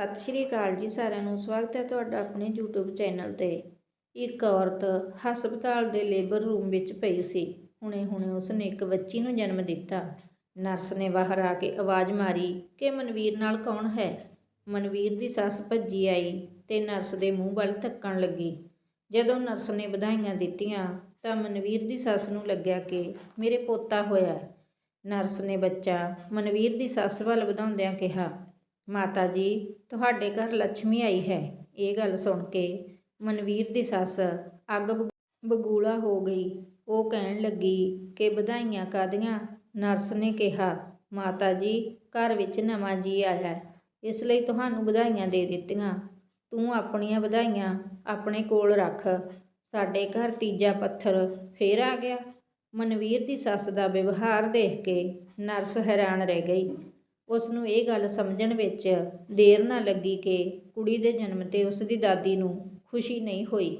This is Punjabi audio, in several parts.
ਸਤਿ ਸ਼੍ਰੀ ਅਕਾਲ ਜੀ ਸਾਰਿਆਂ ਨੂੰ। ਸਵਾਗਤ ਹੈ ਤੁਹਾਡਾ ਆਪਣੇ YouTube ਚੈਨਲ ਤੇ। ਇੱਕ ਔਰਤ ਹਸਪਤਾਲ ਦੇ ਲੇਬਰ ਰੂਮ ਵਿੱਚ ਪਈ ਸੀ। ਹੁਣੇ-ਹੁਣੇ ਉਸਨੇ ਇੱਕ ਬੱਚੀ ਨੂੰ ਜਨਮ ਦਿੱਤਾ। ਨਰਸ ਨੇ ਬਾਹਰ ਆ ਕੇ ਆਵਾਜ਼ ਮਾਰੀ, ਕਿ ਮਨਵੀਰ ਨਾਲ ਕੌਣ ਹੈ? ਮਨਵੀਰ ਦੀ ਸੱਸ ਭੱਜੀ ਆਈ ਤੇ ਨਰਸ ਦੇ ਮੂੰਹ ਵੱਲ ਧੱਕਣ ਲੱਗੀ। ਜਦੋਂ ਨਰਸ ਨੇ ਵਧਾਈਆਂ ਦਿੱਤੀਆਂ ਤਾਂ ਮਨਵੀਰ ਦੀ ਸੱਸ ਨੂੰ ਲੱਗਿਆ ਕਿ ਮੇਰੇ ਪੋਤਾ ਹੋਇਆ ਨਰਸ ਨੇ ਬੱਚਾ ਮਨਵੀਰ ਦੀ ਸੱਸ ਵੱਲ ਵਧਾਉਂਦਿਆਂ ਕਿਹਾ ਮਾਤਾ ਜੀ, ਤੁਹਾਡੇ ਘਰ ਲੱਛਮੀ ਆਈ ਹੈ। ਇਹ ਗੱਲ ਸੁਣ ਕੇ ਮਨਵੀਰ ਦੀ ਸੱਸ ਅੱਗ ਬਗੂਲਾ ਹੋ ਗਈ। ਉਹ ਕਹਿਣ ਲੱਗੀ ਕਿ ਵਧਾਈਆਂ ਕਾਹਦੀਆਂ? ਨਰਸ ਨੇ ਕਿਹਾ, ਮਾਤਾ ਜੀ, ਘਰ ਵਿੱਚ ਨਵਾਂ ਜੀ ਆਇਆ। ਇਸ ਲਈ ਤੁਹਾਨੂੰ ਵਧਾਈਆਂ ਦੇ ਦਿੱਤੀਆਂ। ਤੂੰ ਆਪਣੀਆਂ ਵਧਾਈਆਂ ਆਪਣੇ ਕੋਲ ਰੱਖ। ਸਾਡੇ ਘਰ ਤੀਜਾ ਪੱਥਰ ਫੇਰ ਆ ਗਿਆ। ਮਨਵੀਰ ਦੀ ਸੱਸ ਦਾ ਵਿਵਹਾਰ ਦੇਖ ਕੇ ਨਰਸ ਹੈਰਾਨ ਰਹਿ ਗਈ। ਉਸ ਨੂੰ ਇਹ ਗੱਲ ਸਮਝਣ ਵਿੱਚ ਦੇਰ ਨਾ ਲੱਗੀ ਕਿ ਕੁੜੀ ਦੇ ਜਨਮ ਤੇ ਉਸ ਦੀ ਦਾਦੀ ਨੂੰ ਖੁਸ਼ੀ ਨਹੀਂ ਹੋਈ।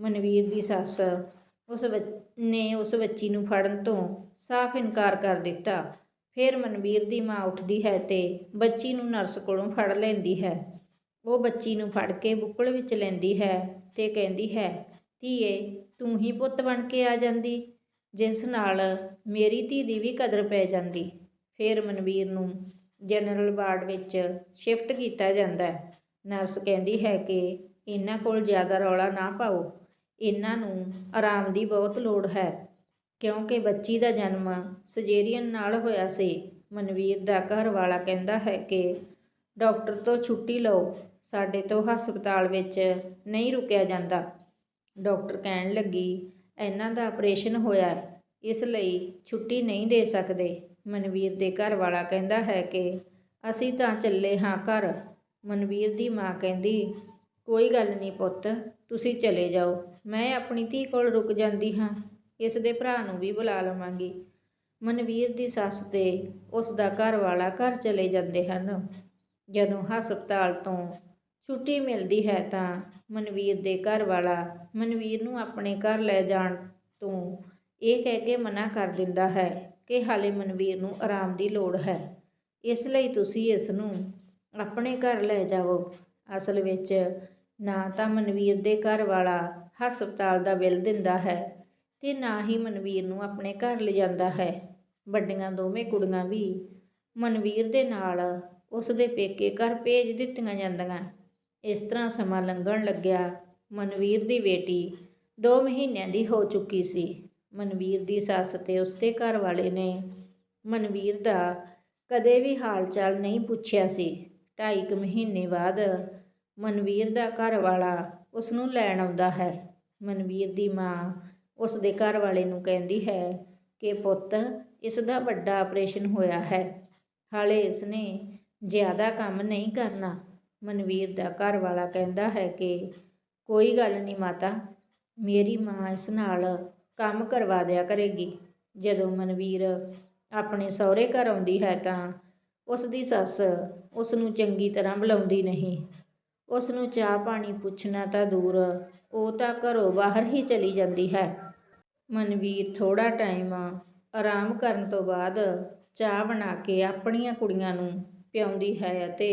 ਮਨਵੀਰ ਦੀ ਸੱਸ ਉਸ ਬੱਚ- ਨੇ ਉਸ ਬੱਚੀ ਨੂੰ ਫੜਨ ਤੋਂ ਸਾਫ਼ ਇਨਕਾਰ ਕਰ ਦਿੱਤਾ। ਫਿਰ ਮਨਵੀਰ ਦੀ ਮਾਂ ਉੱਠਦੀ ਹੈ ਤੇ ਬੱਚੀ ਨੂੰ ਨਰਸ ਕੋਲੋਂ ਫੜ ਲੈਂਦੀ ਹੈ। ਉਹ ਬੱਚੀ ਨੂੰ ਫੜ ਕੇ ਬੁੱਕਲ ਵਿੱਚ ਲੈਂਦੀ ਹੈ ਤੇ ਕਹਿੰਦੀ ਹੈ, ਧੀਏ, ਤੂੰ ਹੀ ਪੁੱਤ ਬਣ ਕੇ ਆ ਜਾਂਦੀ, ਜਿਸ ਨਾਲ ਮੇਰੀ ਧੀ ਦੀ ਵੀ ਕਦਰ ਪੈ ਜਾਂਦੀ। ਫਿਰ ਮਨਵੀਰ ਨੂੰ ਜਨਰਲ ਵਾਰਡ ਵਿੱਚ ਸ਼ਿਫਟ ਕੀਤਾ ਜਾਂਦਾ ਹੈ। ਨਰਸ ਕਹਿੰਦੀ ਹੈ ਕਿ ਇਹਨਾਂ ਕੋਲ ਜ਼ਿਆਦਾ ਰੌਲਾ ਨਾ ਪਾਓ। ਇਹਨਾਂ ਨੂੰ ਆਰਾਮ ਦੀ ਬਹੁਤ ਲੋੜ ਹੈ, ਕਿਉਂਕਿ ਬੱਚੀ ਦਾ ਜਨਮ ਸਜੇਰੀਅਨ ਨਾਲ ਹੋਇਆ ਸੀ। ਮਨਵੀਰ ਦਾ ਘਰ ਵਾਲਾ ਕਹਿੰਦਾ ਹੈ ਕਿ, ਡਾਕਟਰ ਤੋਂ ਛੁੱਟੀ ਲਓ, ਸਾਡੇ ਤੋਂ ਹਸਪਤਾਲ ਵਿੱਚ ਨਹੀਂ ਰੁਕਿਆ ਜਾਂਦਾ। ਡਾਕਟਰ ਕਹਿਣ ਲੱਗੀ, ਇਹਨਾਂ ਦਾ ਆਪਰੇਸ਼ਨ ਹੋਇਆ ਇਸ ਲਈ ਛੁੱਟੀ ਨਹੀਂ ਦੇ ਸਕਦੇ। ਮਨਵੀਰ ਦੇ ਘਰ ਵਾਲਾ ਕਹਿੰਦਾ ਹੈ ਕਿ ਅਸੀਂ ਤਾਂ ਚੱਲੇ ਹਾਂ ਘਰ। ਮਨਵੀਰ ਦੀ ਮਾਂ ਕਹਿੰਦੀ, ਕੋਈ ਗੱਲ ਨਹੀਂ ਪੁੱਤ, ਤੁਸੀਂ ਚਲੇ ਜਾਓ। ਮੈਂ ਆਪਣੀ ਧੀ ਕੋਲ ਰੁਕ ਜਾਂਦੀ ਹਾਂ। ਇਸ ਦੇ ਭਰਾ ਨੂੰ ਵੀ ਬੁਲਾ ਲਵਾਂਗੀ। ਮਨਵੀਰ ਦੀ ਸੱਸ ਤੇ ਉਸ ਦਾ ਘਰ ਵਾਲਾ ਘਰ ਚਲੇ ਜਾਂਦੇ ਹਨ। ਜਦੋਂ ਹਸਪਤਾਲ ਤੋਂ ਛੁੱਟੀ ਮਿਲਦੀ ਹੈ ਤਾਂ ਮਨਵੀਰ ਦੇ ਘਰ ਵਾਲਾ ਮਨਵੀਰ ਨੂੰ ਆਪਣੇ ਘਰ ਲੈ ਜਾਣ ਤੋਂ ਇਹ ਕਹਿ ਕੇ ਮਨਾ ਕਰ ਦਿੰਦਾ ਹੈ। ਕਿ ਹਾਲੇ ਮਨਵੀਰ ਨੂੰ ਆਰਾਮ ਦੀ ਲੋੜ ਹੈ। ਇਸ ਲਈ ਤੁਸੀਂ ਇਸ ਨੂੰ ਆਪਣੇ ਘਰ ਲੈ ਜਾਵੋ। ਅਸਲ ਵਿੱਚ ਨਾ ਤਾਂ ਮਨਵੀਰ ਦੇ ਘਰ ਵਾਲਾ ਹਸਪਤਾਲ ਦਾ ਬਿੱਲ ਦਿੰਦਾ ਹੈ ਤੇ ਨਾ ਹੀ ਮਨਵੀਰ ਨੂੰ ਆਪਣੇ ਘਰ ਲਿਜਾਂਦਾ ਹੈ। ਵੱਡੀਆਂ ਦੋਵੇਂ ਕੁੜੀਆਂ ਵੀ ਮਨਵੀਰ ਦੇ ਨਾਲ ਉਸ ਦੇ ਪੇਕੇ ਘਰ ਭੇਜ ਦਿੱਤੀਆਂ ਜਾਂਦੀਆਂ। ਇਸ ਤਰ੍ਹਾਂ ਸਮਾਂ ਲੰਘਣ ਲੱਗਿਆ। ਮਨਵੀਰ ਦੀ ਬੇਟੀ 2 ਮਹੀਨਿਆਂ ਦੀ ਹੋ ਚੁੱਕੀ ਸੀ। ਮਨਵੀਰ ਦੀ ਸੱਸ ਤੇ ਉਸਦੇ ਘਰ ਵਾਲੇ ਨੇ ਮਨਵੀਰ ਦਾ ਕਦੇ ਵੀ ਹਾਲ ਚਾਲ ਨਹੀਂ ਪੁੱਛਿਆ ਸੀ। ਢਾਈ ਕੁ ਮਹੀਨੇ ਬਾਅਦ ਮਨਵੀਰ ਦਾ ਘਰ ਵਾਲਾ ਉਸ ਨੂੰ ਲੈਣ ਆਉਂਦਾ ਹੈ। ਮਨਵੀਰ ਦੀ ਮਾਂ ਉਸ ਦੇ ਘਰ ਵਾਲੇ ਨੂੰ ਕਹਿੰਦੀ ਹੈ ਕਿ ਪੁੱਤ, ਇਸ ਦਾ ਵੱਡਾ ਆਪਰੇਸ਼ਨ ਹੋਇਆ ਹੈ। ਹਾਲੇ ਇਸ ਨੇ ਜ਼ਿਆਦਾ ਕੰਮ ਨਹੀਂ ਕਰਨਾ। ਮਨਵੀਰ ਦਾ ਘਰ ਵਾਲਾ ਕਹਿੰਦਾ ਹੈ ਕਿ ਕੋਈ ਗੱਲ ਨਹੀਂ ਮਾਤਾ, ਮੇਰੀ ਮਾਂ ਇਸ ਨਾਲ ਕੰਮ ਕਰਵਾ ਦਿਆ ਕਰੇਗੀ। ਜਦੋਂ ਮਨਵੀਰ ਆਪਣੇ ਸਹੁਰੇ ਘਰ ਆਉਂਦੀ ਹੈ ਤਾਂ ਉਸ ਦੀ ਸੱਸ ਉਸ ਨੂੰ ਚੰਗੀ ਤਰ੍ਹਾਂ ਬੁਲਾਉਂਦੀ ਨਹੀਂ। ਉਸ ਨੂੰ ਚਾਹ ਪਾਣੀ ਪੁੱਛਣਾ ਤਾਂ ਦੂਰ, ਉਹ ਤਾਂ ਘਰੋਂ ਬਾਹਰ ਹੀ ਚਲੀ ਜਾਂਦੀ ਹੈ। ਮਨਵੀਰ ਥੋੜਾ ਟਾਈਮ ਆਰਾਮ ਕਰਨ ਤੋਂ ਬਾਅਦ ਚਾਹ ਬਣਾ ਕੇ ਆਪਣੀਆਂ ਕੁੜੀਆਂ ਨੂੰ ਪਿਆਉਂਦੀ ਹੈ ਅਤੇ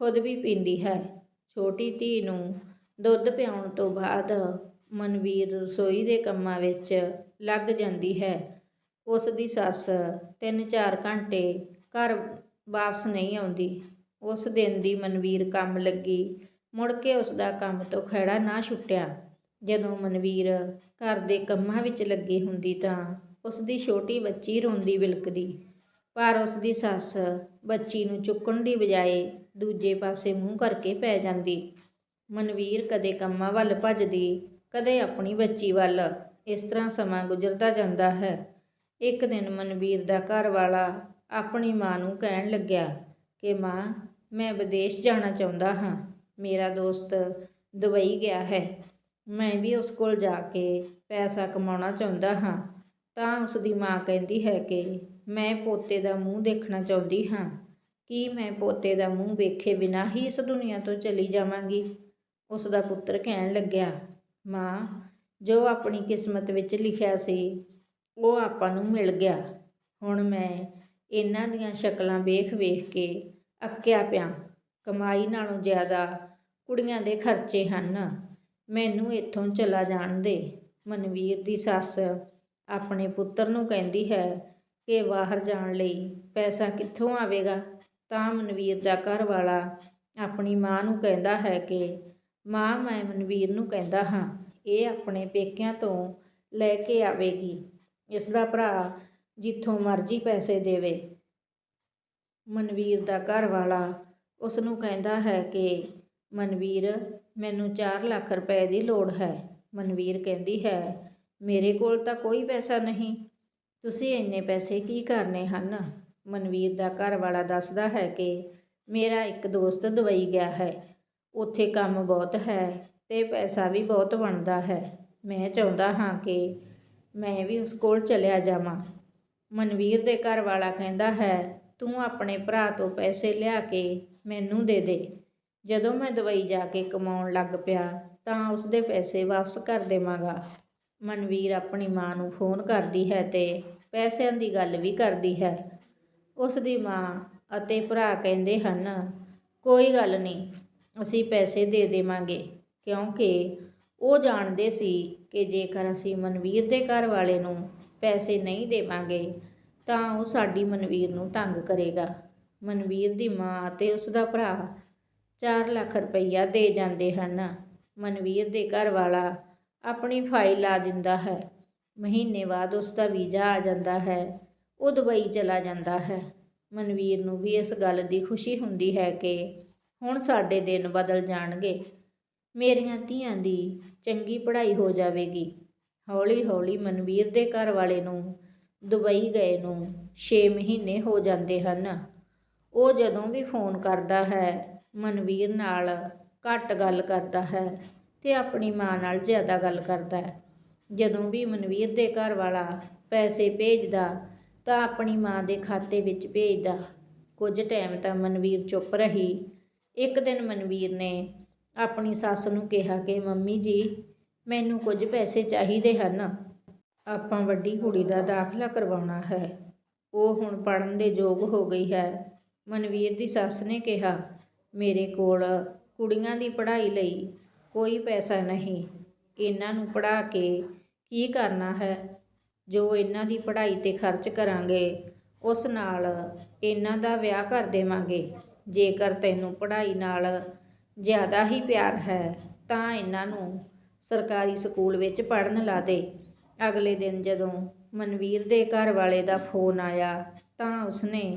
ਖੁਦ ਵੀ ਪੀਂਦੀ ਹੈ। ਛੋਟੀ ਧੀ ਨੂੰ ਦੁੱਧ ਪਿਆਉਣ ਤੋਂ ਬਾਅਦ ਮਨਵੀਰ ਰਸੋਈ ਦੇ ਕੰਮਾਂ ਵਿੱਚ ਲੱਗ ਜਾਂਦੀ ਹੈ। ਉਸ ਦੀ ਸੱਸ 3-4 ਘੰਟੇ ਘਰ ਵਾਪਸ ਨਹੀਂ ਆਉਂਦੀ। ਉਸ ਦਿਨ ਦੀ ਮਨਵੀਰ ਕੰਮ ਲੱਗੀ। ਮੁੜ ਕੇ ਉਸ ਦਾ ਕੰਮ ਤੋਂ ਖਹਿੜਾ ਨਾ ਛੁੱਟਿਆ। ਜਦੋਂ ਮਨਵੀਰ ਘਰ ਦੇ ਕੰਮਾਂ ਵਿੱਚ ਲੱਗੀ ਹੁੰਦੀ ਤਾਂ ਉਸ ਦੀ ਛੋਟੀ ਬੱਚੀ ਰੋਂਦੀ ਵਿਲਕਦੀ। ਪਰ ਉਸ ਦੀ ਸੱਸ ਬੱਚੀ ਨੂੰ ਚੁੱਕਣ ਦੀ ਬਜਾਏ ਦੂਜੇ ਪਾਸੇ ਮੂੰਹ ਕਰਕੇ ਪੈ ਜਾਂਦੀ। ਮਨਵੀਰ ਕਦੇ ਕੰਮਾਂ ਵੱਲ ਭੱਜਦੀ ਕਦੇ ਆਪਣੀ ਬੱਚੀ ਵੱਲ ਇਸ ਤਰ੍ਹਾਂ ਸਮਾਂ ਗੁਜ਼ਰਦਾ ਜਾਂਦਾ ਹੈ। ਇੱਕ ਦਿਨ ਮਨਵੀਰ ਦਾ ਘਰ ਵਾਲਾ ਆਪਣੀ ਮਾਂ ਨੂੰ ਕਹਿਣ ਲੱਗਿਆ ਕਿ, ਮਾਂ, ਮੈਂ ਵਿਦੇਸ਼ ਜਾਣਾ ਚਾਹੁੰਦਾ ਹਾਂ। ਮੇਰਾ ਦੋਸਤ ਦੁਬਈ ਗਿਆ ਹੈ। ਮੈਂ ਵੀ ਉਸ ਕੋਲ ਜਾ ਕੇ ਪੈਸਾ ਕਮਾਉਣਾ ਚਾਹੁੰਦਾ ਹਾਂ। ਤਾਂ ਉਸ ਦੀ ਮਾਂ ਕਹਿੰਦੀ ਹੈ ਕਿ, ਮੈਂ ਪੋਤੇ ਦਾ ਮੂੰਹ ਦੇਖਣਾ ਚਾਹੁੰਦੀ ਹਾਂ। ਕੀ ਮੈਂ ਪੋਤੇ ਦਾ ਮੂੰਹ ਵੇਖੇ ਬਿਨਾਂ ਹੀ ਇਸ ਦੁਨੀਆ ਤੋਂ ਚਲੀ ਜਾਵਾਂਗੀ? ਉਸ ਦਾ ਪੁੱਤਰ ਕਹਿਣ ਲੱਗਿਆ ਮਾਂ, ਜੋ ਆਪਣੀ ਕਿਸਮਤ ਵਿੱਚ ਲਿਖਿਆ ਸੀ, ਉਹ ਆਪਾਂ ਨੂੰ ਮਿਲ ਗਿਆ। ਹੁਣ ਮੈਂ ਇਹਨਾਂ ਦੀਆਂ ਸ਼ਕਲਾਂ ਵੇਖ ਵੇਖ ਕੇ ਅੱਕਿਆ ਪਿਆ। ਕਮਾਈ ਨਾਲੋਂ ਜ਼ਿਆਦਾ ਕੁੜੀਆਂ ਦੇ ਖਰਚੇ ਹਨ। ਮੈਨੂੰ ਇੱਥੋਂ ਚਲਾ ਜਾਣ ਦੇ। ਮਨਵੀਰ ਦੀ ਸੱਸ ਆਪਣੇ ਪੁੱਤਰ ਨੂੰ ਕਹਿੰਦੀ ਹੈ ਕਿ ਬਾਹਰ ਜਾਣ ਲਈ ਪੈਸਾ ਕਿੱਥੋਂ ਆਵੇਗਾ? ਤਾਂ ਮਨਵੀਰ ਦਾ ਘਰ ਵਾਲਾ ਆਪਣੀ ਮਾਂ ਨੂੰ ਕਹਿੰਦਾ ਹੈ ਕਿ ਮਾਂ ਮੈਂ ਮਨਵੀਰ ਨੂੰ ਕਹਿੰਦਾ ਹਾਂ, ਇਹ ਆਪਣੇ ਪੇਕਿਆਂ ਤੋਂ ਲੈ ਕੇ ਆਵੇਗੀ। ਇਸ ਦਾ ਭਰਾ ਜਿੱਥੋਂ ਮਰਜ਼ੀ ਪੈਸੇ ਦੇਵੇ। ਮਨਵੀਰ ਦਾ ਘਰ ਵਾਲਾ ਉਸ ਨੂੰ ਕਹਿੰਦਾ ਹੈ ਕਿ, ਮਨਵੀਰ, ਮੈਨੂੰ 4 ਲੱਖ ਰੁਪਏ ਦੀ ਲੋੜ ਹੈ। ਮਨਵੀਰ ਕਹਿੰਦੀ ਹੈ, ਮੇਰੇ ਕੋਲ ਤਾਂ ਕੋਈ ਪੈਸਾ ਨਹੀਂ। ਤੁਸੀਂ ਇੰਨੇ ਪੈਸੇ ਕੀ ਕਰਨੇ ਹਨ? ਮਨਵੀਰ ਦਾ ਘਰ ਵਾਲਾ ਦੱਸਦਾ ਹੈ ਕਿ, ਮੇਰਾ ਇੱਕ ਦੋਸਤ ਦੁਬਈ ਗਿਆ ਹੈ। ਉੱਥੇ ਕੰਮ ਬਹੁਤ ਹੈ ਅਤੇ ਪੈਸਾ ਵੀ ਬਹੁਤ ਬਣਦਾ ਹੈ। ਮੈਂ ਚਾਹੁੰਦਾ ਹਾਂ ਕਿ ਮੈਂ ਵੀ ਉਸ ਕੋਲ ਚਲਿਆ ਜਾਵਾਂ। ਮਨਵੀਰ ਦੇ ਘਰ ਵਾਲਾ ਕਹਿੰਦਾ ਹੈ, ਤੂੰ ਆਪਣੇ ਭਰਾ ਤੋਂ ਪੈਸੇ ਲਿਆ ਕੇ ਮੈਨੂੰ ਦੇ ਦੇ। ਜਦੋਂ ਮੈਂ ਦੁਬਈ ਜਾ ਕੇ ਕਮਾਉਣ ਲੱਗ ਪਿਆ, ਤਾਂ ਉਸ ਦੇ ਪੈਸੇ ਵਾਪਸ ਕਰ ਦੇਵਾਂਗਾ। ਮਨਵੀਰ ਆਪਣੀ ਮਾਂ ਨੂੰ ਫੋਨ ਕਰਦੀ ਹੈ ਤੇ ਪੈਸਿਆਂ ਦੀ ਗੱਲ ਵੀ ਕਰਦੀ ਹੈ। ਉਸ ਦੀ ਮਾਂ ਅਤੇ ਭਰਾ ਕਹਿੰਦੇ ਹਨ, ਕੋਈ ਗੱਲ ਨਹੀਂ ਅਸੀਂ ਪੈਸੇ ਦੇ ਦੇਵਾਂਗੇ, ਕਿਉਂਕਿ ਉਹ ਜਾਣਦੇ ਸੀ ਕਿ ਜੇਕਰ ਅਸੀਂ ਮਨਵੀਰ ਦੇ ਘਰ ਵਾਲੇ ਨੂੰ ਪੈਸੇ ਨਹੀਂ ਦੇਵਾਂਗੇ, ਤਾਂ ਉਹ ਸਾਡੀ ਮਨਵੀਰ ਨੂੰ ਤੰਗ ਕਰੇਗਾ। ਮਨਵੀਰ ਦੀ ਮਾਂ ਅਤੇ ਉਸ ਦਾ ਭਰਾ 4 ਲੱਖ ਰੁਪਈਆ ਦੇ ਜਾਂਦੇ ਹਨ। ਮਨਵੀਰ ਦੇ ਘਰ ਵਾਲਾ ਆਪਣੀ ਫਾਈਲ ਲਾ ਦਿੰਦਾ ਹੈ। ਮਹੀਨੇ ਬਾਅਦ ਉਸ ਦਾ ਵੀਜ਼ਾ ਆ ਜਾਂਦਾ ਹੈ, ਉਹ ਦੁਬਈ ਚਲਾ ਜਾਂਦਾ ਹੈ। ਮਨਵੀਰ ਨੂੰ ਵੀ ਇਸ ਗੱਲ ਦੀ ਖੁਸ਼ੀ ਹੁੰਦੀ ਹੈ ਕਿ ਹੁਣ ਸਾਡੇ ਦਿਨ ਬਦਲ ਜਾਣਗੇ। ਮੇਰੀਆਂ ਧੀਆਂ ਦੀ ਚੰਗੀ ਪੜ੍ਹਾਈ ਹੋ ਜਾਵੇਗੀ। ਹੌਲੀ ਹੌਲੀ ਮਨਵੀਰ ਦੇ ਘਰ ਵਾਲੇ ਨੂੰ, ਦੁਬਈ ਗਏ ਨੂੰ 6 ਮਹੀਨੇ ਹੋ ਜਾਂਦੇ ਹਨ। ਉਹ ਜਦੋਂ ਵੀ ਫੋਨ ਕਰਦਾ ਹੈ, ਮਨਵੀਰ ਨਾਲ ਘੱਟ ਗੱਲ ਕਰਦਾ ਹੈ ਤੇ ਆਪਣੀ ਮਾਂ ਨਾਲ ਜ਼ਿਆਦਾ ਗੱਲ ਕਰਦਾ ਹੈ। ਜਦੋਂ ਵੀ ਮਨਵੀਰ ਦੇ ਘਰ ਵਾਲਾ ਪੈਸੇ ਭੇਜਦਾ, ਤਾਂ ਆਪਣੀ ਮਾਂ ਦੇ ਖਾਤੇ ਵਿੱਚ ਭੇਜਦਾ। ਕੁਝ ਟਾਈਮ ਤਾਂ ਮਨਵੀਰ ਚੁੱਪ ਰਹੀ ਇੱਕ ਦਿਨ ਮਨਵੀਰ ਨੇ ਆਪਣੀ ਸੱਸ ਨੂੰ ਕਿਹਾ ਕਿ, ਮੰਮੀ ਜੀ, ਮੈਨੂੰ ਕੁਝ ਪੈਸੇ ਚਾਹੀਦੇ ਹਨ। ਆਪਾਂ ਵੱਡੀ ਕੁੜੀ ਦਾ ਦਾਖਲਾ ਕਰਵਾਉਣਾ ਹੈ। ਉਹ ਹੁਣ ਪੜਨ ਦੇ ਯੋਗ ਹੋ ਗਈ ਹੈ। ਮਨਵੀਰ ਦੀ ਸੱਸ ਨੇ ਕਿਹਾ, ਮੇਰੇ ਕੋਲ ਕੁੜੀਆਂ ਦੀ ਪੜ੍ਹਾਈ ਲਈ ਕੋਈ ਪੈਸਾ ਨਹੀਂ। ਇਹਨਾਂ ਨੂੰ ਪੜ੍ਹਾ ਕੇ ਕੀ ਕਰਨਾ ਹੈ? ਜੋ ਇਹਨਾਂ ਦੀ ਪੜ੍ਹਾਈ ਤੇ ਖਰਚ ਕਰਾਂਗੇ, ਉਸ ਨਾਲ ਇਹਨਾਂ ਦਾ ਵਿਆਹ ਕਰ ਦੇਵਾਂਗੇ। ਜੇਕਰ ਤੈਨੂੰ ਪੜ੍ਹਾਈ ਨਾਲ ਜ਼ਿਆਦਾ ਹੀ ਪਿਆਰ ਹੈ, ਤਾਂ ਇਹਨਾਂ ਨੂੰ ਸਰਕਾਰੀ ਸਕੂਲ ਵਿੱਚ ਪੜ੍ਹਨ ਲਾ ਦੇ। ਅਗਲੇ ਦਿਨ ਜਦੋਂ ਮਨਵੀਰ ਦੇ ਘਰ ਵਾਲੇ ਦਾ ਫੋਨ ਆਇਆ, ਤਾਂ ਉਸਨੇ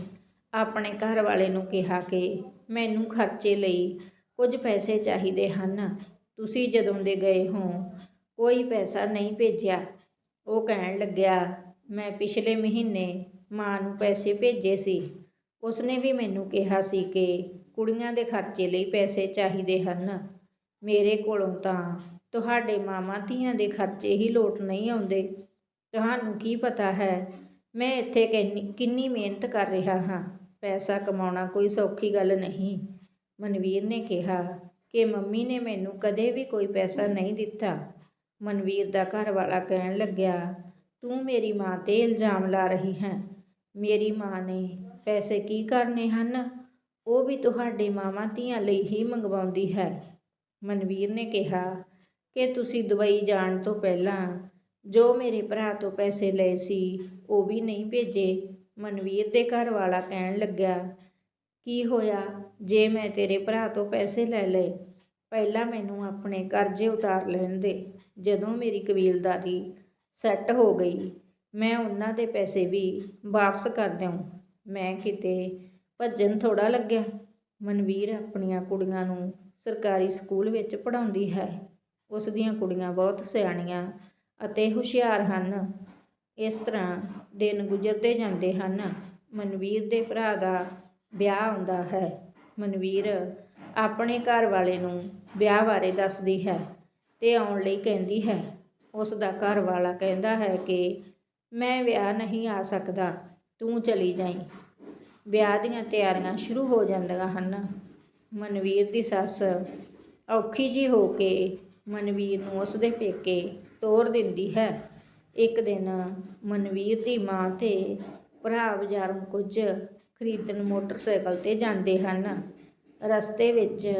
ਆਪਣੇ ਘਰ ਵਾਲੇ ਨੂੰ ਕਿਹਾ ਕਿ ਮੈਨੂੰ ਖਰਚੇ ਲਈ ਕੁਝ ਪੈਸੇ ਚਾਹੀਦੇ ਹਨ। ਤੁਸੀਂ ਜਦੋਂ ਦੇ ਗਏ ਹੋ, ਕੋਈ ਪੈਸਾ ਨਹੀਂ ਭੇਜਿਆ। ਉਹ ਕਹਿਣ ਲੱਗਿਆ, ਮੈਂ ਪਿਛਲੇ ਮਹੀਨੇ ਮਾਂ ਨੂੰ ਪੈਸੇ ਭੇਜੇ ਸੀ। ਉਸਨੇ ਵੀ ਮੈਨੂੰ ਕਿਹਾ ਸੀ ਕਿ ਕੁੜੀਆਂ ਦੇ ਖਰਚੇ ਲਈ ਪੈਸੇ ਚਾਹੀਦੇ ਹਨ। ਮੇਰੇ ਕੋਲੋਂ ਤਾਂ ਤੁਹਾਡੇ ਮਾਮਾ ਧੀਆਂ ਦੇ ਖਰਚੇ ਹੀ ਲੋਟ ਨਹੀਂ ਆਉਂਦੇ। ਤੁਹਾਨੂੰ ਕੀ ਪਤਾ ਹੈ, ਮੈਂ ਇੱਥੇ ਕਿੰਨੀ ਕਿੰਨੀ ਮਿਹਨਤ ਕਰ ਰਿਹਾ ਹਾਂ। ਪੈਸਾ ਕਮਾਉਣਾ ਕੋਈ ਸੌਖੀ ਗੱਲ ਨਹੀਂ। ਮਨਵੀਰ ਨੇ ਕਿਹਾ ਕਿ ਮੰਮੀ ਨੇ ਮੈਨੂੰ ਕਦੇ ਵੀ ਕੋਈ ਪੈਸਾ ਨਹੀਂ ਦਿੱਤਾ। ਮਨਵੀਰ ਦਾ ਘਰ ਵਾਲਾ ਕਹਿਣ ਲੱਗਿਆ, ਤੂੰ ਮੇਰੀ ਮਾਂ ਤੇ ਇਲਜ਼ਾਮ ਲਾ ਰਹੀ ਹੈ। ਮੇਰੀ ਮਾਂ ਨੇ ਪੈਸੇ ਕੀ ਕਰਨੇ ਹਨ? ਉਹ ਵੀ ਤੁਹਾਡੇ ਮਾਵਾਂ ਧੀਆਂ ਲਈ ਹੀ ਮੰਗਵਾਉਂਦੀ ਹੈ। ਮਨਵੀਰ ਨੇ ਕਿਹਾ, ਕਿ ਤੁਸੀਂ ਦੁਬਈ ਜਾਣ ਤੋਂ ਪਹਿਲਾਂ ਜੋ ਮੇਰੇ ਭਰਾ ਤੋਂ ਪੈਸੇ ਲਏ ਸੀ, ਉਹ ਵੀ ਨਹੀਂ ਭੇਜੇ। ਮਨਵੀਰ ਦੇ ਘਰ ਵਾਲਾ ਕਹਿਣ ਲੱਗਿਆ, ਕੀ ਹੋਇਆ? ਜੇ ਮੈਂ ਤੇਰੇ ਭਰਾ ਤੋਂ ਪੈਸੇ ਲੈ ਲਏ, ਪਹਿਲਾਂ ਮੈਨੂੰ ਆਪਣੇ ਕਰਜ਼ੇ ਉਤਾਰ ਲੈਣ ਦੇ। ਜਦੋਂ ਮੇਰੀ ਕਬੀਲਦਾਰੀ ਸੈੱਟ ਹੋ ਗਈ, ਮੈਂ ਉਹਨਾਂ ਦੇ ਪੈਸੇ ਵੀ ਵਾਪਸ ਕਰ ਦਿਆਂ ਮੈਂ ਕਿਤੇ ਭੱਜਣ ਥੋੜ੍ਹਾ ਲੱਗਿਆ। ਮਨਵੀਰ ਆਪਣੀਆਂ ਕੁੜੀਆਂ ਨੂੰ ਸਰਕਾਰੀ ਸਕੂਲ ਵਿੱਚ ਪੜ੍ਹਾਉਂਦੀ ਹੈ। ਉਸ ਦੀਆਂ ਕੁੜੀਆਂ ਬਹੁਤ ਸਿਆਣੀਆਂ ਅਤੇ ਹੁਸ਼ਿਆਰ ਹਨ। ਇਸ ਤਰ੍ਹਾਂ ਦਿਨ ਗੁਜ਼ਰਦੇ ਜਾਂਦੇ ਹਨ। ਮਨਵੀਰ ਦੇ ਭਰਾ ਦਾ ਵਿਆਹ ਆਉਂਦਾ ਹੈ। ਮਨਵੀਰ ਆਪਣੇ ਘਰ ਵਾਲੇ ਨੂੰ ਵਿਆਹ ਬਾਰੇ ਦੱਸਦੀ ਹੈ ਤੇ ਆਉਣ ਲਈ ਕਹਿੰਦੀ ਹੈ। ਉਸ ਦਾ ਘਰ ਵਾਲਾ ਕਹਿੰਦਾ ਹੈ ਕਿ ਮੈਂ ਵਿਆਹ ਨਹੀਂ ਆ ਸਕਦਾ, ਤੂੰ ਚਲੀ ਜਾਈਂ। ਵਿਆਹ ਦੀਆਂ ਤਿਆਰੀਆਂ ਸ਼ੁਰੂ ਹੋ ਜਾਂਦੀਆਂ ਹਨ। ਮਨਵੀਰ ਦੀ ਸੱਸ ਔਖੀ ਜੀ ਹੋ ਕੇ ਮਨਵੀਰ ਨੂੰ ਉਸ ਦੇ ਪੇਕੇ ਤੋਰ ਦਿੰਦੀ ਹੈ। ਇੱਕ ਦਿਨ ਮਨਵੀਰ ਦੀ ਮਾਂ ਤੇ ਭਰਾ ਬਾਜ਼ਾਰੋਂ ਕੁਝ ਖਰੀਦਣ ਮੋਟਰਸਾਈਕਲ ਤੇ ਜਾਂਦੇ ਹਨ। ਰਸਤੇ ਵਿੱਚ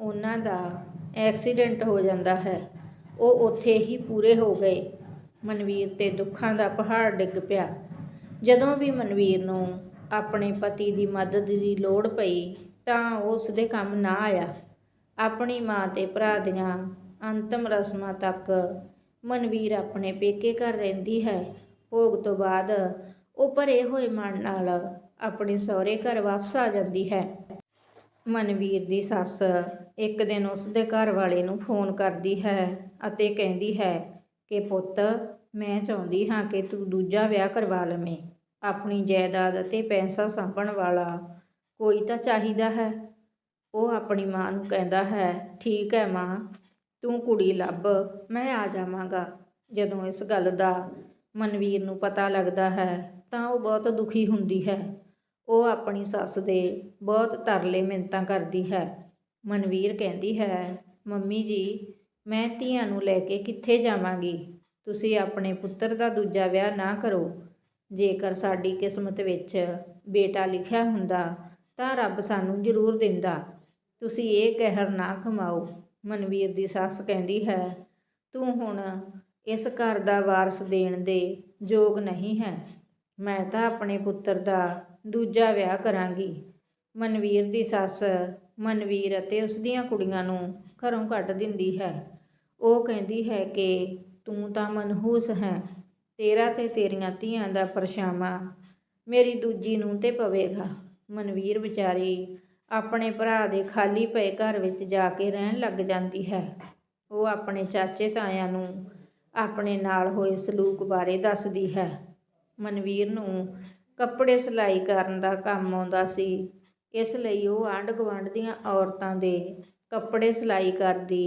ਉਹਨਾਂ ਦਾ ਐਕਸੀਡੈਂਟ ਹੋ ਜਾਂਦਾ ਹੈ। ਉਹ ਉੱਥੇ ਹੀ ਪੂਰੇ ਹੋ ਗਏ। ਮਨਵੀਰ ਤੇ ਦੁੱਖਾਂ ਦਾ ਪਹਾੜ ਡਿੱਗ ਪਿਆ। ਜਦੋਂ ਵੀ ਮਨਵੀਰ ਨੂੰ ਆਪਣੇ ਪਤੀ ਦੀ ਮਦਦ ਦੀ ਲੋੜ ਪਈ ਤਾਂ ਉਹ ਉਸ ਦੇ ਕੰਮ ਨਾ ਆਇਆ। ਆਪਣੀ ਮਾਂ ਤੇ ਭਰਾ ਦੀਆਂ ਅੰਤਮ ਰਸਮਾਂ ਤੱਕ ਮਨਵੀਰ ਆਪਣੇ ਪੇਕੇ ਘਰ ਰਹਿੰਦੀ ਹੈ। ਭੋਗ ਤੋਂ ਬਾਅਦ ਉਹ ਭਰੇ ਹੋਏ ਮਨ ਨਾਲ ਆਪਣੇ ਸਹੁਰੇ ਘਰ ਵਾਪਸ ਆ ਜਾਂਦੀ ਹੈ। ਮਨਵੀਰ ਦੀ ਸੱਸ ਇੱਕ ਦਿਨ ਉਸ ਦੇ ਘਰ ਵਾਲੇ ਨੂੰ ਫੋਨ ਕਰਦੀ ਹੈ ਅਤੇ ਕਹਿੰਦੀ ਹੈ ਕਿ ਪੁੱਤ, ਮੈਂ ਚਾਹੁੰਦੀ ਹਾਂ ਕਿ ਤੂੰ ਦੂਜਾ ਵਿਆਹ ਕਰਵਾ ਲਵੇਂ। ਆਪਣੀ ਜਾਇਦਾਦ ਅਤੇ ਪੈਸਾ ਸਾਂਭਣ ਵਾਲਾ ਕੋਈ ਤਾਂ ਚਾਹੀਦਾ ਹੈ। ਉਹ ਆਪਣੀ ਮਾਂ ਨੂੰ ਕਹਿੰਦਾ ਹੈ, ਠੀਕ ਹੈ ਮਾਂ, ਤੂੰ ਕੁੜੀ ਲੱਭ, ਮੈਂ ਆ ਜਾਵਾਂਗਾ। ਜਦੋਂ ਇਸ ਗੱਲ ਦਾ ਮਨਵੀਰ ਨੂੰ ਪਤਾ ਲੱਗਦਾ ਹੈ, ਤਾਂ ਉਹ ਬਹੁਤ ਦੁਖੀ ਹੁੰਦੀ ਹੈ। ਉਹ ਆਪਣੀ ਸੱਸ ਦੇ ਬਹੁਤ ਤਰਲੇ ਮਿੰਨਤਾਂ ਕਰਦੀ ਹੈ। ਮਨਵੀਰ ਕਹਿੰਦੀ ਹੈ, ਮੰਮੀ ਜੀ, ਮੈਂ ਧੀਆਂ ਨੂੰ ਲੈ ਕੇ ਕਿੱਥੇ ਜਾਵਾਂਗੀ? ਤੁਸੀਂ ਆਪਣੇ ਪੁੱਤਰ ਦਾ ਦੂਜਾ ਵਿਆਹ ਨਾ ਕਰੋ। ਜੇਕਰ ਸਾਡੀ ਕਿਸਮਤ ਵਿੱਚ ਬੇਟਾ ਲਿਖਿਆ ਹੁੰਦਾ, ਤਾਂ ਰੱਬ ਸਾਨੂੰ ਜ਼ਰੂਰ ਦਿੰਦਾ। ਤੁਸੀਂ ਇਹ ਕਹਿਰ ਨਾ ਕਮਾਓ, ਮਨਵੀਰ ਦੀ ਸੱਸ ਕਹਿੰਦੀ ਹੈ, ਤੂੰ ਹੁਣ ਇਸ ਘਰ ਦਾ ਵਾਰਸ ਦੇਣ ਦੇ ਯੋਗ ਨਹੀਂ ਹੈ। ਮੈਂ ਤਾਂ ਆਪਣੇ ਪੁੱਤਰ ਦਾ ਦੂਜਾ ਵਿਆਹ ਕਰਾਂਗੀ। ਮਨਵੀਰ ਦੀ ਸੱਸ ਮਨਵੀਰ ਅਤੇ ਉਸ ਦੀਆਂ ਕੁੜੀਆਂ ਨੂੰ ਘਰੋਂ ਕੱਢ ਦਿੰਦੀ ਹੈ। ਉਹ ਕਹਿੰਦੀ ਹੈ ਕਿ ਤੂੰ ਤਾਂ ਮਨਹੂਸ ਹੈ। ਤੇਰਾ ਤੇ ਤੇਰੀਆਂ ਧੀਆਂ ਦਾ ਪਰਛਾਵਾਂ ਮੇਰੀ ਦੂਜੀ ਨੂੰ ਤੇ ਪਵੇਗਾ। ਮਨਵੀਰ ਵਿਚਾਰੀ ਆਪਣੇ ਭਰਾ ਦੇ ਖਾਲੀ ਪਏ ਘਰ ਵਿੱਚ ਜਾ ਕੇ ਰਹਿਣ ਲੱਗ ਜਾਂਦੀ ਹੈ। ਉਹ ਆਪਣੇ ਚਾਚੇ ਤਾਇਆਂ ਨੂੰ ਆਪਣੇ ਨਾਲ ਹੋਏ ਸਲੂਕ ਬਾਰੇ ਦੱਸਦੀ ਹੈ। ਮਨਵੀਰ ਨੂੰ ਕੱਪੜੇ ਸਿਲਾਈ ਕਰਨ ਦਾ ਕੰਮ ਆਉਂਦਾ ਸੀ। ਇਸ ਲਈ ਉਹ ਆਂਢ ਗੁਆਂਢ ਦੀਆਂ ਔਰਤਾਂ ਦੇ ਕੱਪੜੇ ਸਿਲਾਈ ਕਰਦੀ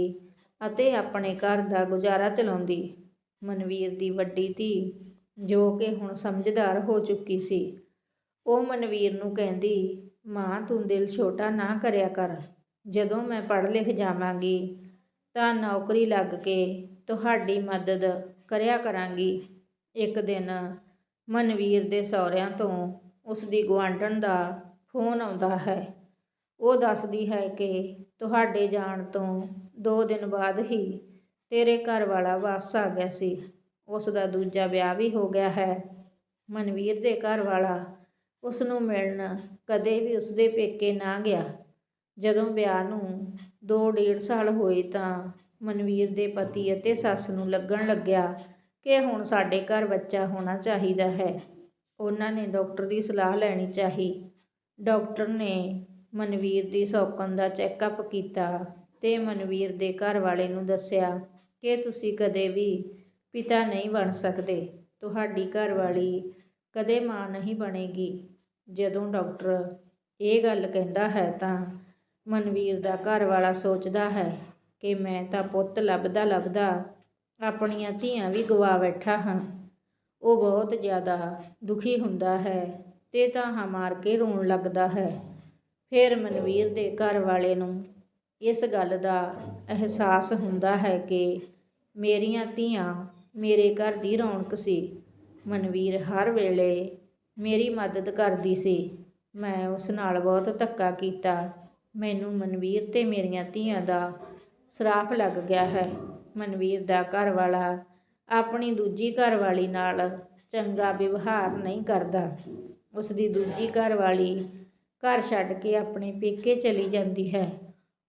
ਅਤੇ ਆਪਣੇ ਘਰ ਦਾ ਗੁਜ਼ਾਰਾ ਚਲਾਉਂਦੀ। ਮਨਵੀਰ ਦੀ ਵੱਡੀ ਧੀ, ਜੋ ਕਿ ਹੁਣ ਸਮਝਦਾਰ ਹੋ ਚੁੱਕੀ ਸੀ। ਉਹ ਮਨਵੀਰ ਨੂੰ ਕਹਿੰਦੀ, ਮਾਂ, ਤੂੰ ਦਿਲ ਛੋਟਾ ਨਾ ਕਰਿਆ ਕਰ। ਜਦੋਂ ਮੈਂ ਪੜ੍ਹ ਲਿਖ ਜਾਵਾਂਗੀ, ਤਾਂ ਨੌਕਰੀ ਲੱਗ ਕੇ ਤੁਹਾਡੀ ਮਦਦ ਕਰਿਆ ਕਰਾਂਗੀ। ਇੱਕ ਦਿਨ ਮਨਵੀਰ ਦੇ ਸਹੁਰਿਆਂ ਤੋਂ ਉਸ ਦੀ ਗੁਆਂਢਣ ਦਾ ਫੋਨ ਆਉਂਦਾ ਹੈ। ਉਹ ਦੱਸਦੀ ਹੈ ਕਿ ਤੁਹਾਡੇ ਜਾਣ ਤੋਂ 2 ਦਿਨ ਬਾਅਦ ਹੀ ਤੇਰੇ ਘਰ ਵਾਲਾ ਵਾਪਸ ਆ ਗਿਆ ਸੀ। ਉਸ ਦਾ ਦੂਜਾ ਵਿਆਹ ਵੀ ਹੋ ਗਿਆ ਹੈ। ਮਨਵੀਰ ਦੇ ਘਰ ਵਾਲਾ ਉਸ ਨੂੰ ਮਿਲਣ ਕਦੇ ਵੀ ਉਸ ਦੇ ਪੇਕੇ ਨਾ ਗਿਆ। ਜਦੋਂ ਵਿਆਹ ਨੂੰ 2.5 ਸਾਲ ਹੋਏ ਤਾਂ ਮਨਵੀਰ ਦੇ ਪਤੀ ਅਤੇ ਸੱਸ ਨੂੰ ਲੱਗਣ ਲੱਗਿਆ ਕਿ ਹੁਣ ਸਾਡੇ ਘਰ ਬੱਚਾ ਹੋਣਾ ਚਾਹੀਦਾ ਹੈ। ਉਹਨਾਂ ਨੇ ਡਾਕਟਰ ਦੀ ਸਲਾਹ ਲੈਣੀ ਚਾਹੀ। ਡਾਕਟਰ ਨੇ ਮਨਵੀਰ ਦੀ ਸੌਕਣ ਦਾ ਚੈੱਕਅਪ ਕੀਤਾ ਤੇ ਮਨਵੀਰ ਦੇ ਘਰ ਵਾਲੇ ਨੂੰ ਦੱਸਿਆ ਕਿ ਤੁਸੀਂ ਕਦੇ ਵੀ ਪਿਤਾ ਨਹੀਂ ਬਣ ਸਕਦੇ। ਤੁਹਾਡੀ ਘਰਵਾਲੀ ਕਦੇ ਮਾਂ ਨਹੀਂ ਬਣੇਗੀ। ਜਦੋਂ ਡਾਕਟਰ ਇਹ ਗੱਲ ਕਹਿੰਦਾ ਹੈ ਤਾਂ ਮਨਵੀਰ ਦਾ ਘਰ ਵਾਲਾ ਸੋਚਦਾ ਹੈ ਕਿ ਮੈਂ ਤਾਂ ਪੁੱਤ ਲੱਭਦਾ ਲੱਭਦਾ ਆਪਣੀਆਂ ਧੀਆਂ ਵੀ ਗਵਾ ਬੈਠਾ ਹਾਂ। ਉਹ ਬਹੁਤ ਜ਼ਿਆਦਾ ਦੁਖੀ ਹੁੰਦਾ ਹੈ ਤੇ ਤਾਹਾਂ ਮਾਰ ਕੇ ਰੋਣ ਲੱਗਦਾ ਹੈ। ਫਿਰ ਮਨਵੀਰ ਦੇ ਘਰ ਵਾਲੇ ਨੂੰ ਇਸ ਗੱਲ ਦਾ ਅਹਿਸਾਸ ਹੁੰਦਾ ਹੈ ਕਿ ਮੇਰੀਆਂ ਧੀਆਂ ਮੇਰੇ ਘਰ ਦੀ ਰੌਣਕ ਸੀ। ਮਨਵੀਰ ਹਰ ਵੇਲੇ ਮੇਰੀ ਮਦਦ ਕਰਦੀ ਸੀ। ਮੈਂ ਉਸ ਨਾਲ ਬਹੁਤ ਧੱਕਾ ਕੀਤਾ। ਮੈਨੂੰ ਮਨਵੀਰ ਤੇ ਮੇਰੀਆਂ ਧੀਆਂ ਦਾ ਸਰਾਪ ਲੱਗ ਗਿਆ ਹੈ। ਮਨਵੀਰ ਦਾ ਘਰ ਵਾਲਾ ਆਪਣੀ ਦੂਜੀ ਘਰ ਵਾਲੀ ਨਾਲ ਚੰਗਾ ਵਿਵਹਾਰ ਨਹੀਂ ਕਰਦਾ। ਉਸ ਦੀ ਦੂਜੀ ਘਰ ਵਾਲੀ ਘਰ ਛੱਡ ਕੇ ਆਪਣੇ ਪੇਕੇ ਚਲੀ ਜਾਂਦੀ ਹੈ।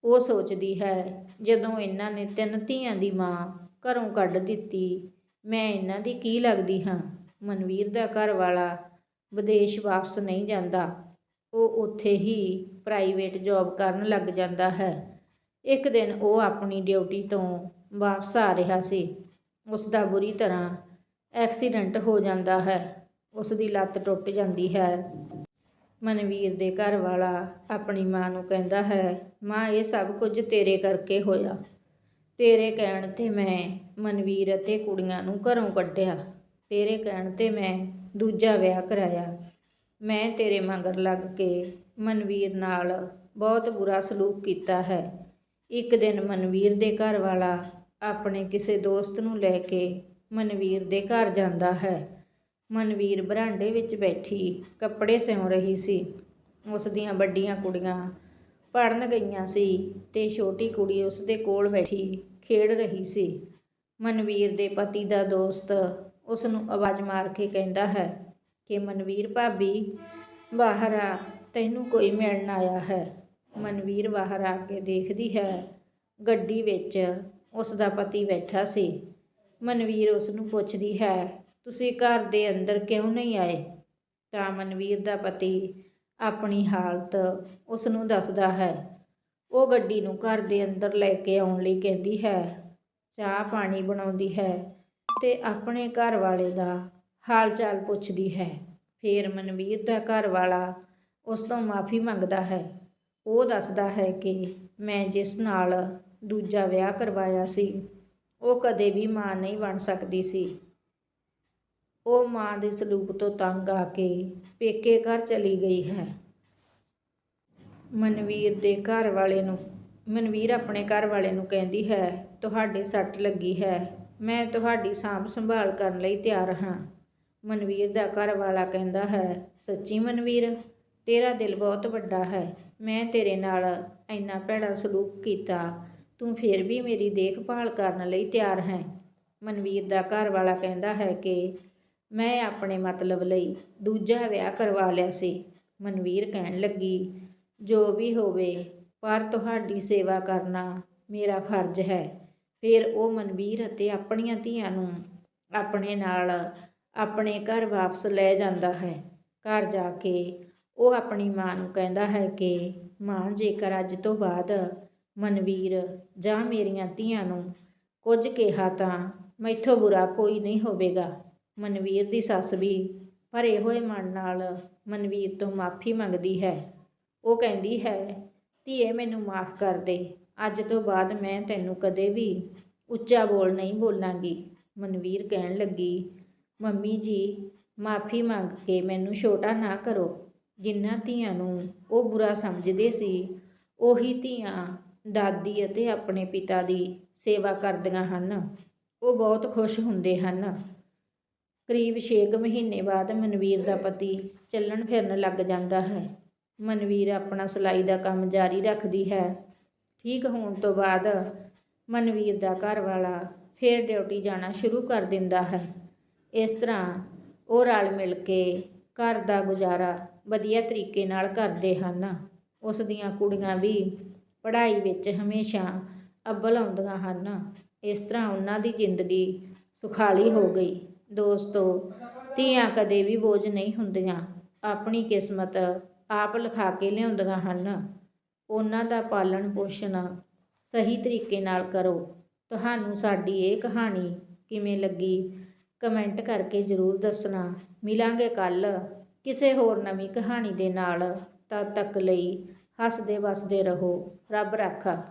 ਉਹ ਸੋਚਦੀ ਹੈ, ਜਦੋਂ ਇਹਨਾਂ ਨੇ ਤਿੰਨ ਧੀਆਂ ਦੀ ਮਾਂ ਘਰੋਂ ਕੱਢ ਦਿੱਤੀ। ਮੈਂ ਇਹਨਾਂ ਦੀ ਕੀ ਲੱਗਦੀ ਹਾਂ? ਮਨਵੀਰ ਦਾ ਘਰ ਵਾਲਾ ਵਿਦੇਸ਼ ਵਾਪਸ ਨਹੀਂ ਜਾਂਦਾ। ਉਹ ਉੱਥੇ ਹੀ ਪ੍ਰਾਈਵੇਟ ਜੌਬ ਕਰਨ ਲੱਗ ਜਾਂਦਾ ਹੈ। ਇੱਕ ਦਿਨ ਉਹ ਆਪਣੀ ਡਿਊਟੀ ਤੋਂ ਵਾਪਸ ਆ ਰਿਹਾ ਸੀ। ਉਸ ਦਾ ਬੁਰੀ ਤਰ੍ਹਾਂ ਐਕਸੀਡੈਂਟ ਹੋ ਜਾਂਦਾ ਹੈ। ਉਸ ਦੀ ਲੱਤ ਟੁੱਟ ਜਾਂਦੀ ਹੈ। ਮਨਵੀਰ ਦੇ ਘਰ ਵਾਲਾ ਆਪਣੀ ਮਾਂ ਨੂੰ ਕਹਿੰਦਾ ਹੈ, ਮਾਂ, ਇਹ ਸਭ ਕੁਝ ਤੇਰੇ ਕਰਕੇ ਹੋਇਆ। ਤੇਰੇ ਕਹਿਣ ਤੇ ਮੈਂ ਮਨਵੀਰ ਅਤੇ ਕੁੜੀਆਂ ਨੂੰ ਘਰੋਂ ਕੱਢਿਆ। ਤੇਰੇ ਕਹਿਣ ਤੇ ਮੈਂ ਦੂਜਾ ਵਿਆਹ ਕਰਾਇਆ। ਮੈਂ ਤੇਰੇ ਮਗਰ ਲੱਗ ਕੇ ਮਨਵੀਰ ਨਾਲ ਬਹੁਤ ਬੁਰਾ ਸਲੂਕ ਕੀਤਾ ਹੈ। ਇੱਕ ਦਿਨ ਮਨਵੀਰ ਦੇ ਘਰ ਵਾਲਾ ਆਪਣੇ ਕਿਸੇ ਦੋਸਤ ਨੂੰ ਲੈ ਕੇ ਮਨਵੀਰ ਦੇ ਘਰ ਜਾਂਦਾ ਹੈ। ਮਨਵੀਰ ਬਰਾਂਡੇ ਵਿੱਚ ਬੈਠੀ ਕੱਪੜੇ ਸਿਉਂ ਰਹੀ ਸੀ। ਉਸ ਦੀਆਂ ਵੱਡੀਆਂ ਕੁੜੀਆਂ ਪੜਨ ਗਈਆਂ ਸੀ ਤੇ ਛੋਟੀ ਕੁੜੀ ਉਸ ਦੇ ਕੋਲ ਬੈਠੀ ਖੇਡ ਰਹੀ ਸੀ। ਮਨਵੀਰ ਦੇ ਪਤੀ ਦਾ ਦੋਸਤ ਉਸ ਨੂੰ ਆਵਾਜ਼ ਮਾਰ ਕੇ ਕਹਿੰਦਾ ਹੈ ਕਿ, ਮਨਵੀਰ ਭਾਬੀ, ਬਾਹਰ ਆ, ਤੈਨੂੰ ਕੋਈ ਮਿਲਣ ਆਇਆ ਹੈ? ਮਨਵੀਰ ਬਾਹਰ ਆ ਕੇ ਦੇਖਦੀ ਹੈ। ਗੱਡੀ ਵਿੱਚ ਉਸ ਦਾ ਪਤੀ ਬੈਠਾ ਸੀ। ਮਨਵੀਰ ਉਸ ਨੂੰ ਪੁੱਛਦੀ ਹੈ, ਤੁਸੀਂ ਘਰ ਦੇ ਅੰਦਰ ਕਿਉਂ ਨਹੀਂ ਆਏ? ਤਾਂ ਮਨਵੀਰ ਦਾ ਪਤੀ ਆਪਣੀ ਹਾਲਤ ਉਸ ਨੂੰ ਦੱਸਦਾ ਹੈ। ਉਹ ਗੱਡੀ ਨੂੰ ਘਰ ਦੇ ਅੰਦਰ ਲੈ ਕੇ ਆਉਣ ਲਈ ਕਹਿੰਦੀ ਹੈ। ਚਾਹ ਪਾਣੀ ਬਣਾਉਂਦੀ ਹੈ ਤੇ ਆਪਣੇ ਘਰ ਵਾਲੇ ਦਾ ਹਾਲ ਚਾਲ ਪੁੱਛਦੀ ਹੈ। ਫਿਰ ਮਨਵੀਰ ਦਾ ਘਰ ਵਾਲਾ ਉਸ ਤੋਂ ਮਾਫੀ ਮੰਗਦਾ ਹੈ। ਉਹ ਦੱਸਦਾ ਹੈ ਕਿ ਮੈਂ ਜਿਸ ਨਾਲ ਦੂਜਾ ਵਿਆਹ ਕਰਵਾਇਆ ਸੀ, ਉਹ ਕਦੇ ਵੀ ਮਾਂ ਨਹੀਂ ਬਣ ਸਕਦੀ ਸੀ। ਉਹ ਮਾਂ ਦੇ ਸਲੂਕ ਤੋਂ ਤੰਗ ਆ ਕੇ ਪੇਕੇ ਘਰ ਚਲੀ ਗਈ ਹੈ। ਮਨਵੀਰ ਦੇ ਘਰ ਵਾਲੇ ਨੂੰ, ਮਨਵੀਰ ਆਪਣੇ ਘਰ ਵਾਲੇ ਨੂੰ ਕਹਿੰਦੀ ਹੈ, ਤੁਹਾਡੇ ਸੱਟ ਲੱਗੀ ਹੈ। ਮੈਂ ਤੁਹਾਡੀ ਸਾਂਭ ਸੰਭਾਲ ਕਰਨ ਲਈ ਤਿਆਰ ਹਾਂ। ਮਨਵੀਰ ਦਾ ਘਰ ਵਾਲਾ ਕਹਿੰਦਾ ਹੈ, ਸੱਚੀ ਮਨਵੀਰ, ਤੇਰਾ ਦਿਲ ਬਹੁਤ ਵੱਡਾ ਹੈ। ਮੈਂ ਤੇਰੇ ਨਾਲ ਇੰਨਾ ਭੈੜਾ ਸਲੂਕ ਕੀਤਾ। ਤੂੰ ਫਿਰ ਵੀ ਮੇਰੀ ਦੇਖਭਾਲ ਕਰਨ ਲਈ ਤਿਆਰ ਹੈ। ਮਨਵੀਰ ਦਾ ਘਰ ਵਾਲਾ ਕਹਿੰਦਾ ਹੈ ਕਿ ਮੈਂ ਆਪਣੇ ਮਤਲਬ ਲਈ ਦੂਜਾ ਵਿਆਹ ਕਰਵਾ ਲਿਆ ਸੀ। ਮਨਵੀਰ ਕਹਿਣ ਲੱਗੀ, ਜੋ ਵੀ ਹੋਵੇ, ਪਰ ਤੁਹਾਡੀ ਸੇਵਾ ਕਰਨਾ ਮੇਰਾ ਫਰਜ਼ ਹੈ। ਫਿਰ ਉਹ ਮਨਵੀਰ ਅਤੇ ਆਪਣੀਆਂ ਧੀਆਂ ਨੂੰ ਆਪਣੇ ਨਾਲ ਆਪਣੇ ਘਰ ਵਾਪਸ ਲੈ ਜਾਂਦਾ ਹੈ। ਘਰ ਜਾ ਕੇ ਉਹ ਆਪਣੀ ਮਾਂ ਨੂੰ ਕਹਿੰਦਾ ਹੈ ਕਿ, ਮਾਂ, ਜੇਕਰ ਅੱਜ ਤੋਂ ਬਾਅਦ ਮਨਵੀਰ ਜਾਂ ਮੇਰੀਆਂ ਧੀਆਂ ਨੂੰ ਕੁਝ ਕਿਹਾ ਤਾਂ ਮੈਥੋਂ ਬੁਰਾ ਕੋਈ ਨਹੀਂ ਹੋਵੇਗਾ। ਮਨਵੀਰ ਦੀ ਸੱਸ ਵੀ ਭਰੇ ਹੋਏ ਮਨ ਨਾਲ ਮਨਵੀਰ ਤੋਂ ਮਾਫੀ ਮੰਗਦੀ ਹੈ। ਉਹ ਕਹਿੰਦੀ ਹੈ, ਧੀਏ, ਮੈਨੂੰ ਮਾਫ ਕਰ ਦੇ। ਅੱਜ ਤੋਂ ਬਾਅਦ ਮੈਂ ਤੈਨੂੰ ਕਦੇ ਵੀ ਉੱਚਾ ਬੋਲ ਨਹੀਂ ਬੋਲਾਂਗੀ। ਮਨਵੀਰ ਕਹਿਣ ਲੱਗੀ, ਮੰਮੀ ਜੀ, ਮਾਫੀ ਮੰਗ ਕੇ ਮੈਨੂੰ ਛੋਟਾ ਨਾ ਕਰੋ। ਜਿਨ੍ਹਾਂ ਧੀਆਂ ਨੂੰ ਉਹ ਬੁਰਾ ਸਮਝਦੇ ਸੀ, ਉਹੀ ਧੀਆਂ ਦਾਦੀ ਅਤੇ ਆਪਣੇ ਪਿਤਾ ਦੀ ਸੇਵਾ ਕਰਦੀਆਂ ਹਨ। ਉਹ ਬਹੁਤ ਖੁਸ਼ ਹੁੰਦੇ ਹਨ। ਕਰੀਬ 6 ਮਹੀਨੇ ਬਾਅਦ ਮਨਵੀਰ ਦਾ ਪਤੀ ਚੱਲਣ ਫਿਰਨ ਲੱਗ ਜਾਂਦਾ ਹੈ। ਮਨਵੀਰ ਆਪਣਾ ਸਿਲਾਈ ਦਾ ਕੰਮ ਜਾਰੀ ਰੱਖਦੀ ਹੈ। ਠੀਕ ਹੋਣ ਤੋਂ ਬਾਅਦ ਮਨਵੀਰ ਦਾ ਘਰ ਵਾਲਾ ਫਿਰ ਡਿਊਟੀ ਜਾਣਾ ਸ਼ੁਰੂ ਕਰ ਦਿੰਦਾ ਹੈ। ਇਸ ਤਰ੍ਹਾਂ ਉਹ ਰਲ ਮਿਲ ਕੇ ਘਰ ਦਾ ਗੁਜ਼ਾਰਾ ਵਧੀਆ ਤਰੀਕੇ ਨਾਲ ਕਰਦੇ ਹਨ। ਉਸ ਦੀਆਂ ਕੁੜੀਆਂ ਵੀ ਪੜ੍ਹਾਈ ਵਿੱਚ ਹਮੇਸ਼ਾ ਅੱਵਲ ਆਉਂਦੀਆਂ ਹਨ। ਇਸ ਤਰ੍ਹਾਂ ਉਹਨਾਂ ਦੀ ਜ਼ਿੰਦਗੀ ਸੁਖਾਲੀ ਹੋ ਗਈ। ਦੋਸਤੋ, ਧੀਆਂ ਕਦੇ ਵੀ ਬੋਝ ਨਹੀਂ ਹੁੰਦੀਆਂ। ਆਪਣੀ ਕਿਸਮਤ ਆਪ ਲਿਖਾ ਕੇ ਲਿਆਉਂਦੀਆਂ ਹਨ। ਉਹਨਾਂ ਦਾ ਪਾਲਣ ਪੋਸ਼ਣ ਸਹੀ ਤਰੀਕੇ ਨਾਲ ਕਰੋ। ਤੁਹਾਨੂੰ ਸਾਡੀ ਇਹ ਕਹਾਣੀ ਕਿਵੇਂ ਲੱਗੀ, ਕਮੈਂਟ ਕਰਕੇ ਜ਼ਰੂਰ ਦੱਸਣਾ। ਮਿਲਾਂਗੇ ਕੱਲ ਕਿਸੇ ਹੋਰ ਨਵੀਂ ਕਹਾਣੀ ਦੇ ਨਾਲ। ਤਦ ਤੱਕ ਲਈ ਹੱਸਦੇ ਵਸਦੇ ਰਹੋ। ਰੱਬ ਰਾਖਾ।